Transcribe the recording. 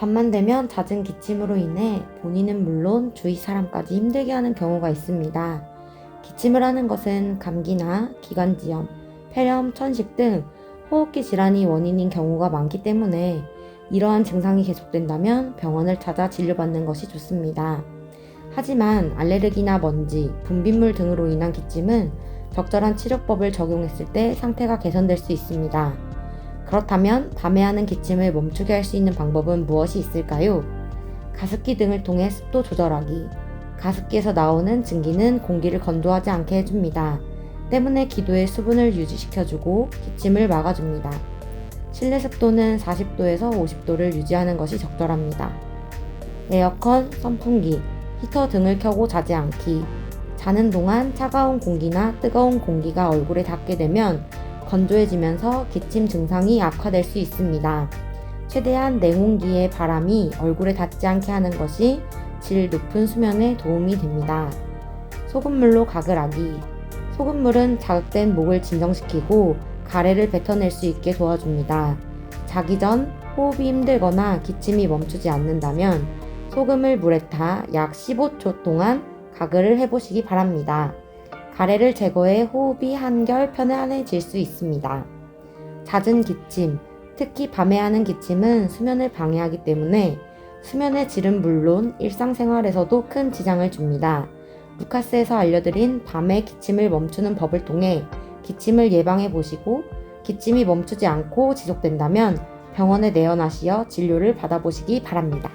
밤만 되면 잦은 기침으로 인해 본인은 물론 주위 사람까지 힘들게 하는 경우가 있습니다. 기침을 하는 것은 감기나 기관지염, 폐렴, 천식 등 호흡기 질환이 원인인 경우가 많기 때문에 이러한 증상이 계속된다면 병원을 찾아 진료받는 것이 좋습니다. 하지만 알레르기나 먼지, 분비물 등으로 인한 기침은 적절한 치료법을 적용했을 때 상태가 개선될 수 있습니다. 그렇다면 밤에 하는 기침을 멈추게 할 수 있는 방법은 무엇이 있을까요? 가습기 등을 통해 습도 조절하기. 가습기에서 나오는 증기는 공기를 건조하지 않게 해줍니다. 때문에 기도의 수분을 유지시켜주고 기침을 막아줍니다. 실내 습도는 40도에서 50도를 유지하는 것이 적절합니다. 에어컨, 선풍기, 히터 등을 켜고 자지 않기. 자는 동안 차가운 공기나 뜨거운 공기가 얼굴에 닿게 되면 건조해지면서 기침 증상이 악화될 수 있습니다. 최대한 냉온기의 바람이 얼굴에 닿지 않게 하는 것이 질 높은 수면에 도움이 됩니다. 소금물로 가글 하기. 소금물은 자극된 목을 진정시키고 가래를 뱉어낼 수 있게 도와줍니다. 자기 전 호흡이 힘들거나 기침이 멈추지 않는다면 소금을 물에 타 약 15초 동안 가글을 해보시기 바랍니다. 가래를 제거해 호흡이 한결 편안해질 수 있습니다. 잦은 기침, 특히 밤에 하는 기침은 수면을 방해하기 때문에 수면의 질은 물론 일상생활에서도 큰 지장을 줍니다. 루카스에서 알려드린 밤에 기침을 멈추는 법을 통해 기침을 예방해 보시고 기침이 멈추지 않고 지속된다면 병원에 내원하시어 진료를 받아보시기 바랍니다.